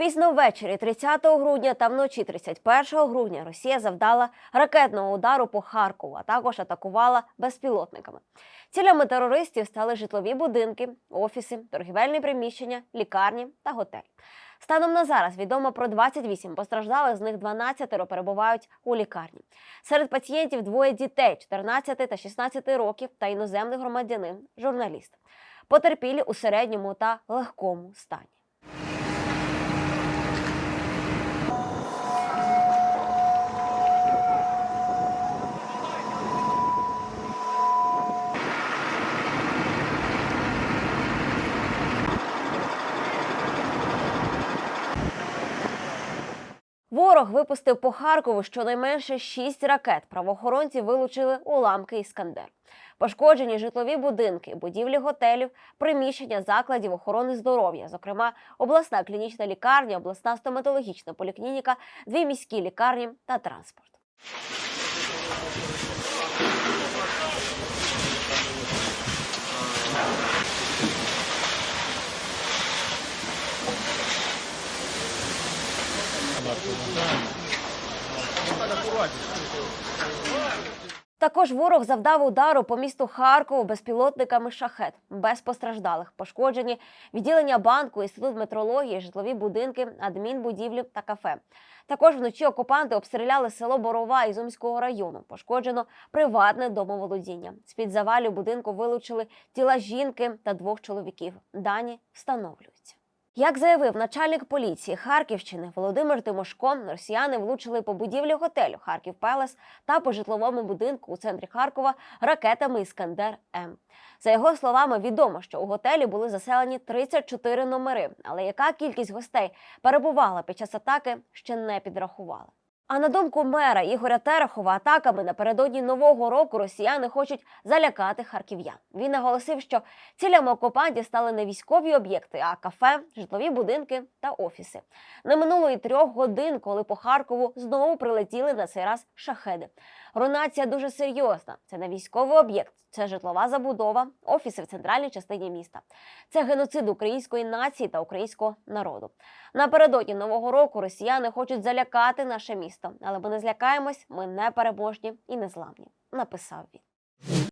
Пізно ввечері 30 грудня та вночі 31 грудня Росія завдала ракетного удару по Харкову, а також атакувала безпілотниками. Цілями терористів стали житлові будинки, офіси, торгівельні приміщення, лікарні та готель. Станом на зараз відомо про 28 постраждалих, з них 12 перебувають у лікарні. Серед пацієнтів двоє дітей 14 та 16 років та іноземний громадянин, журналіст. Потерпілі у середньому та легкому стані. Ворог випустив по Харкову щонайменше шість ракет. Правоохоронці вилучили уламки Іскандер. Пошкоджені житлові будинки, будівлі готелів, приміщення закладів охорони здоров'я, зокрема обласна клінічна лікарня, обласна стоматологічна поліклініка, дві міські лікарні та транспорт. Також ворог завдав удару по місту Харкову безпілотниками шахет без постраждалих. Пошкоджені відділення банку, інститут метрології, житлові будинки, адмінбудівлі та кафе. Також вночі окупанти обстріляли село Борова Ізумського району. Пошкоджено приватне домоволодіння. З під завалів будинку вилучили тіла жінки та двох чоловіків. Дані встановлюються. Як заявив начальник поліції Харківщини Володимир Тимошко, росіяни влучили по будівлі готелю Харків Пелес та по житловому будинку у центрі Харкова ракетами Іскандер М. За його словами, відомо, що у готелі були заселені 34 номери, але яка кількість гостей перебувала під час атаки, ще не підрахували. А на думку мера Ігоря Терехова, атаками напередодні нового року росіяни хочуть залякати харків'ян. Він наголосив, що цілями окупантів стали не військові об'єкти, а кафе, житлові будинки та офіси. Не минуло і трьох годин, коли по Харкову знову прилетіли на цей раз шахеди. Руйнація дуже серйозна. Це не військовий об'єкт, це житлова забудова, офіси в центральній частині міста. Це геноцид української нації та українського народу. Напередодні нового року росіяни хочуть залякати наше місто, але ми не злякаємось, ми не переможні і не зламні. Написав він.